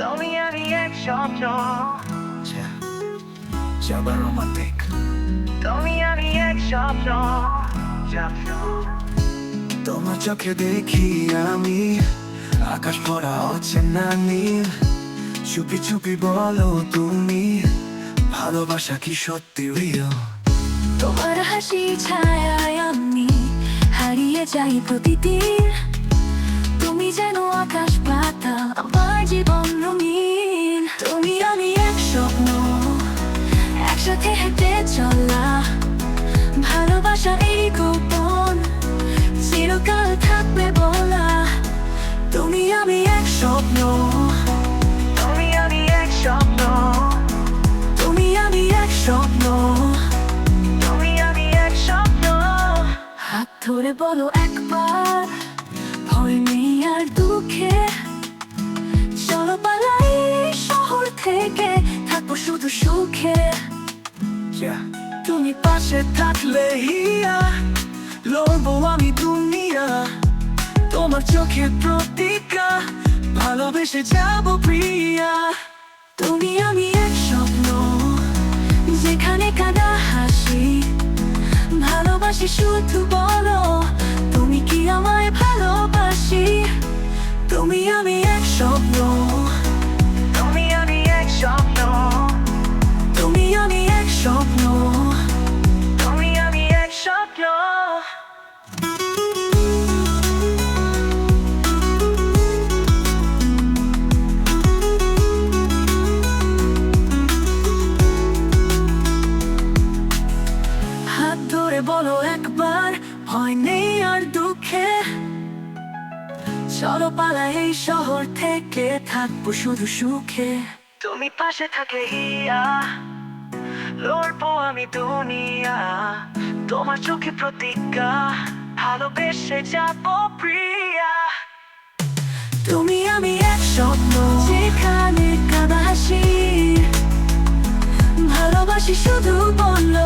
তুমি আমি এক স্বপ্ন যাবার রোমান্টিক তুমি আমি এক স্বপ্ন স্বপ্ন তোমার চোখে দেখি আমি আকাশ ভরা অচেনা নীল চুপি চুপি বলো তুমি ভালোবাসা কি সত্যি রিয়েল তোমার হাসি ছায়ায় আমি হারিয়ে যাই প্রতিদিন যেন আকাশ পাতাল আমার জীবন রঙিন তুমি আমি এক স্বপ্ন একসাথে হেঁটে চলা ভালোবাসা এই গোপন চিরকাল থাকবে বলা তুমি আমি এক স্বপ্ন তুমি আমি এক স্বপ্ন তুমি আমি এক স্বপ্ন তুমি আমি এক স্বপ্ন হাত ধরে বলো একবার দুঃখে চলো পালাই শহর থেকে থাকব শুধু সুখে. তুমি পাশে থাকলে হিয়া লড়বো আমি দুনিয়া। তোমার চোখে প্রতিকা ভালোবেসে যাব প্রিয়া। তুমি আমি এক স্বপ্ন যেখানে কাদা হাসি ভালোবাসি শুধু বলো। তুমি আমি চলো পালা এই শহর থেকে থাকব শুধু সুখে। তুমি পাশে থাকলে হিয়া লড়বো আমি দুনিয়া। তোমার চোখে প্রতিজ্ঞা, ভালোবেসে যাব প্রিয়া। তুমি আমি এক স্বপ্ন, যেখানে কাদা হাসি ভালোবাসি শুধু বলল